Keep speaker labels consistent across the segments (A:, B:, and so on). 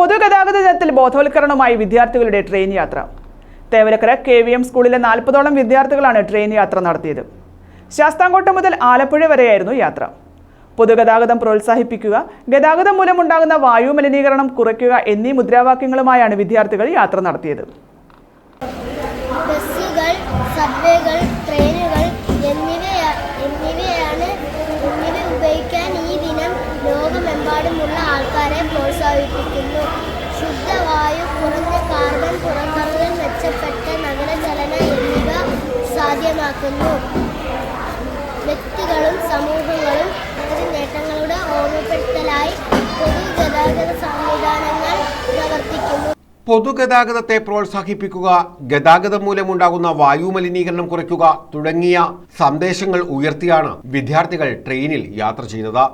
A: പൊതുഗതാഗത ദിനത്തിൽ ബോധവൽക്കരണവുമായി വിദ്യാർത്ഥികളുടെ ട്രെയിൻ യാത്ര. തേവലക്കര കെ വി എം സ്കൂളിലെ നാൽപ്പതോളം വിദ്യാർത്ഥികളാണ് ട്രെയിൻ യാത്ര നടത്തിയത്. ശാസ്താംകോട്ട മുതൽ ആലപ്പുഴ വരെയായിരുന്നു യാത്ര. പൊതുഗതാഗതം പ്രോത്സാഹിപ്പിക്കുക ഗതാഗതം മൂലമുണ്ടാകുന്ന വായു മലിനീകരണം കുറയ്ക്കുക എന്നീ മുദ്രാവാക്യങ്ങളുമായാണ് വിദ്യാർത്ഥികൾ യാത്ര നടത്തിയത്.
B: ബസ്സുകൾ സബ്വേകൾ സാധ്യമാക്കുന്നു വ്യക്തികളും സമൂഹങ്ങളും ഈ നേട്ടങ്ങളുടെ ഓർമ്മപ്പെടുത്തലായി പൊതുഗതാഗത സംവിധാനങ്ങൾ പ്രവർത്തിക്കുന്നു.
C: പൊതുഗതാഗതത്തെ പ്രോത്സാഹിപ്പിക്കുക ഗതാഗതം മൂലമുണ്ടാകുന്ന വായു മലിനീകരണം കുറയ്ക്കുക തുടങ്ങിയ സന്ദേശങ്ങൾ ഉയർത്തിയാണ് വിദ്യാർത്ഥികൾ ട്രെയിനിൽ യാത്ര ചെയ്തത്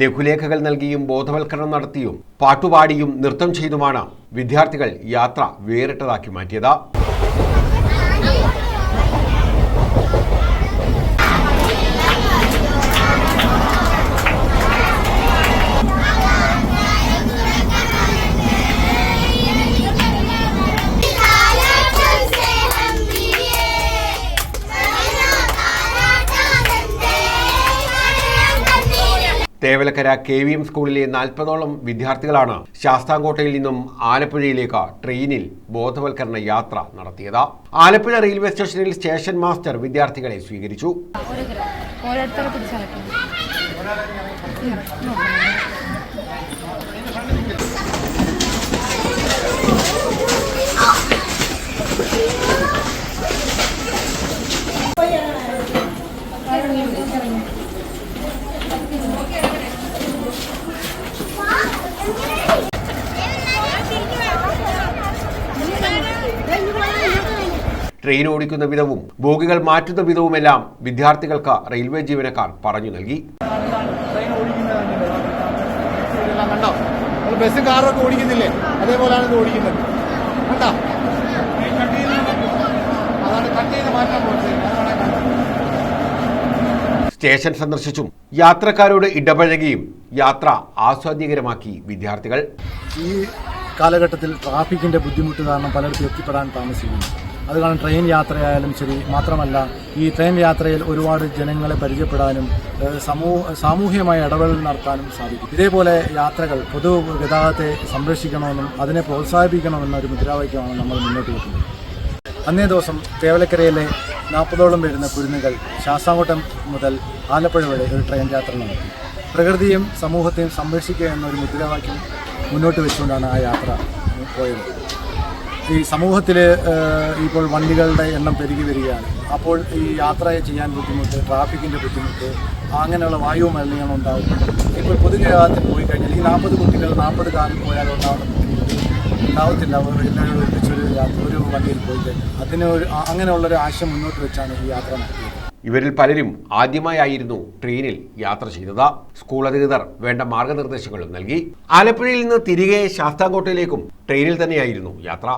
C: ലഘുലേഖകൾ നൽകിയും ബോധവൽക്കരണം നടത്തിയും പാട്ടുപാടിയും നൃത്തം ചെയ്തുമാണ് വിദ്യാർത്ഥികൾ യാത്ര വേറിട്ടതാക്കി മാറ്റിയത്. തേവലക്കര കെ വി എം സ്കൂളിലെ നാൽപ്പതോളം വിദ്യാർത്ഥികളാണ് ശാസ്താംകോട്ടയിൽ നിന്നും ആലപ്പുഴയിലേക്ക് ട്രെയിനിൽ ബോധവൽക്കരണ യാത്ര നടത്തിയത്. ആലപ്പുഴ റെയിൽവേ സ്റ്റേഷനിൽ സ്റ്റേഷൻ മാസ്റ്റർ വിദ്യാർത്ഥികളെ സ്വീകരിച്ചു. ട്രെയിൻ ഓടിക്കുന്ന വിധവും ബോഗികൾ മാറ്റുന്ന വിധവുമെല്ലാം വിദ്യാർത്ഥികൾക്ക് റെയിൽവേ ജീവനക്കാർ പറഞ്ഞു നൽകി.
D: ഇതെല്ലാം കണ്ടോ? നമ്മൾ ബസ്സും കാറൊക്കെ ഓടിക്കുന്നില്ലേ? അതേപോലെയാണ് ഇത് ഓടിക്കുന്നത്. കണ്ടോ? അതാണ് കട്ട് ചെയ്ത് മാറ്റാൻ പോകുന്നത്
C: സ്റ്റേഷൻ സന്ദർശിച്ചും യാത്രക്കാരോട് ഇടപഴകിയും യാത്ര ആസ്വാദ്യകരമാക്കി വിദ്യാർത്ഥികൾ.
E: ഈ കാലഘട്ടത്തിൽ ട്രാഫിക്കിന്റെ ബുദ്ധിമുട്ട് കാരണം പലയിടത്തും എത്തിപ്പെടാൻ താമസിക്കുന്നു. അത് കാരണം ട്രെയിൻ യാത്രയായാലും ശരി മാത്രമല്ല ഈ ട്രെയിൻ യാത്രയിൽ ഒരുപാട് ജനങ്ങളെ പരിചയപ്പെടാനും സമൂഹ സാമൂഹികമായ ഇടപെടൽ നടത്താനും സാധിക്കും. ഇതേപോലെ യാത്രകൾ പൊതു ഗതാഗതത്തെ സംരക്ഷിക്കണമെന്നും അതിനെ പ്രോത്സാഹിപ്പിക്കണമെന്ന ഒരു മുദ്രാവാക്യമാണ് നമ്മൾ മുന്നോട്ട് വെക്കുന്നത്. അന്നേ ദിവസം തേവലക്കരയിലെ നാൽപ്പതോളം വരുന്ന കുരുന്നുകൾ ശാസ്താംകോട്ടം മുതൽ ആലപ്പുഴ വരെ ഒരു ട്രെയിൻ യാത്ര നടത്തി. പ്രകൃതിയും സമൂഹത്തെയും സംരക്ഷിക്കുക എന്നൊരു മുദ്രാവാക്യം മുന്നോട്ട് വെച്ചുകൊണ്ടാണ് ആ യാത്ര പോയത്. ഈ സമൂഹത്തിൽ ഇപ്പോൾ വണ്ടികളുടെ എണ്ണം പെരുകി വരികയാണ്. അപ്പോൾ ഈ യാത്ര ചെയ്യാൻ ബുദ്ധിമുട്ട് ട്രാഫിക്കിന്റെ ബുദ്ധിമുട്ട് അങ്ങനെയുള്ള വായു മലിനീകരണം ഉണ്ടാകും ഇപ്പോൾ പൊതുഗതാഗതത്തിൽ പോയി കഴിഞ്ഞാൽ ഈ നാൽപ്പത് കുട്ടികൾ നാൽപ്പത് കാറിൽ പോയാൽ ബുദ്ധിമുട്ട് ഉണ്ടാവത്തില്ല. എല്ലാവരും ഒരുമിച്ചൊരു യാത്ര ഒരു വണ്ടിയിൽ പോയി കഴിഞ്ഞാൽ. അതിന് ഒരു അങ്ങനെയുള്ളൊരു ആശയം മുന്നോട്ട് വെച്ചാണ് ഈ യാത്ര നടത്തിയത്.
C: ഇവരിൽ പലരും ആദ്യമായായിരുന്നു ട്രെയിനിൽ യാത്ര ചെയ്തത്. സ്കൂൾ അധികൃതർ വേണ്ട മാർഗനിർദ്ദേശങ്ങളും നൽകി. ആലപ്പുഴയിൽ നിന്ന് തിരികെ ശാസ്താംകോട്ടയിലേക്കും ട്രെയിനിൽ തന്നെയായിരുന്നു യാത്ര.